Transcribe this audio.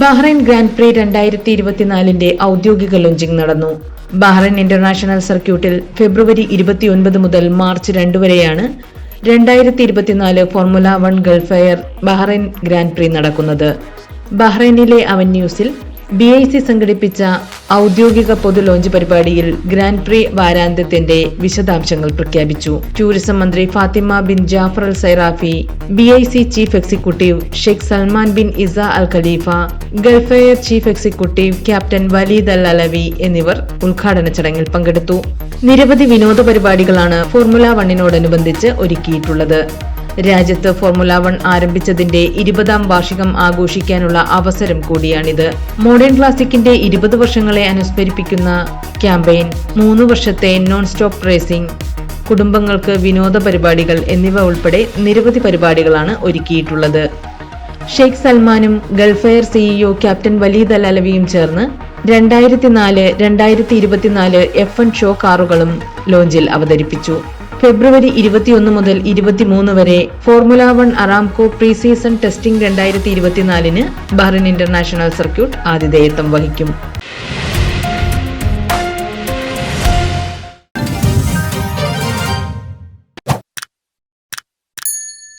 Bahrain grand പ്രി രണ്ടായിരത്തി ഇരുപത്തിനാലിന്റെ ഔദ്യോഗിക ലോഞ്ചിംഗ് നടന്നു. ബഹ്റൈൻ ഇന്റർനാഷണൽ സർക്യൂട്ടിൽ ഫെബ്രുവരി ഇരുപത്തിയൊൻപത് മുതൽ മാർച്ച് രണ്ട് വരെയാണ് രണ്ടായിരത്തി ഇരുപത്തിനാല് formula one Gulf Air Bahrain grand prix നടക്കുന്നത്. ബഹ്റൈനിലെ അവന്യൂസിൽ ബി ഐ സി സംഘടിപ്പിച്ച ഔദ്യോഗിക പൊതു ലോഞ്ച് പരിപാടിയിൽ ഗ്രാൻഡ് പ്രീ വാരാന്ത്യത്തിന്റെ വിശദാംശങ്ങൾ പ്രഖ്യാപിച്ചു. ടൂറിസം മന്ത്രി Fatima bin Jafar al Sairafi B I C chief executive Sheikh Salman bin Isa al Khalifa Gulf Air chief executive captain Waleed al Alawi എന്നിവർ ഉദ്ഘാടന ചടങ്ങിൽ പങ്കെടുത്തു. നിരവധി വിനോദ പരിപാടികളാണ് ഫോർമുല വണ്ണിനോടനുബന്ധിച്ച് ഒരുക്കിയിട്ടുള്ളത്. രാജ്യത്ത് ഫോർമുല വൺ ആരംഭിച്ചതിന്റെ ഇരുപതാം വാർഷികം ആഘോഷിക്കാനുള്ള അവസരം കൂടിയാണിത്. മോഡേൺ ക്ലാസിക്കിന്റെ ഇരുപത് വർഷങ്ങളെ അനുസ്മരിപ്പിക്കുന്ന ക്യാമ്പയിൻ മൂന്ന് വർഷത്തെ നോൺ സ്റ്റോപ്പ് റേസിംഗ് കുടുംബങ്ങൾക്ക് വിനോദ പരിപാടികൾ എന്നിവ ഉൾപ്പെടെ നിരവധി പരിപാടികളാണ് ഒരുക്കിയിട്ടുള്ളത്. Sheikh സൽമാനും Gulf Air CEO captain Waleed al ചേർന്ന് രണ്ടായിരത്തി നാല് രണ്ടായിരത്തി ഇരുപത്തിനാല് എഫ് എൻ ഷോ കാറുകളും ലോഞ്ചിൽ അവതരിപ്പിച്ചു. ഫെബ്രുവരി ഇരുപത്തിയൊന്ന് മുതൽ ഇരുപത്തിമൂന്ന് വരെ formula one Aramco pre season testing രണ്ടായിരത്തി ഇരുപത്തിനാലിന് ബഹ്റിൻ ഇന്റർനാഷണൽ സർക്യൂട്ട് ആതിഥേയത്വം വഹിക്കും.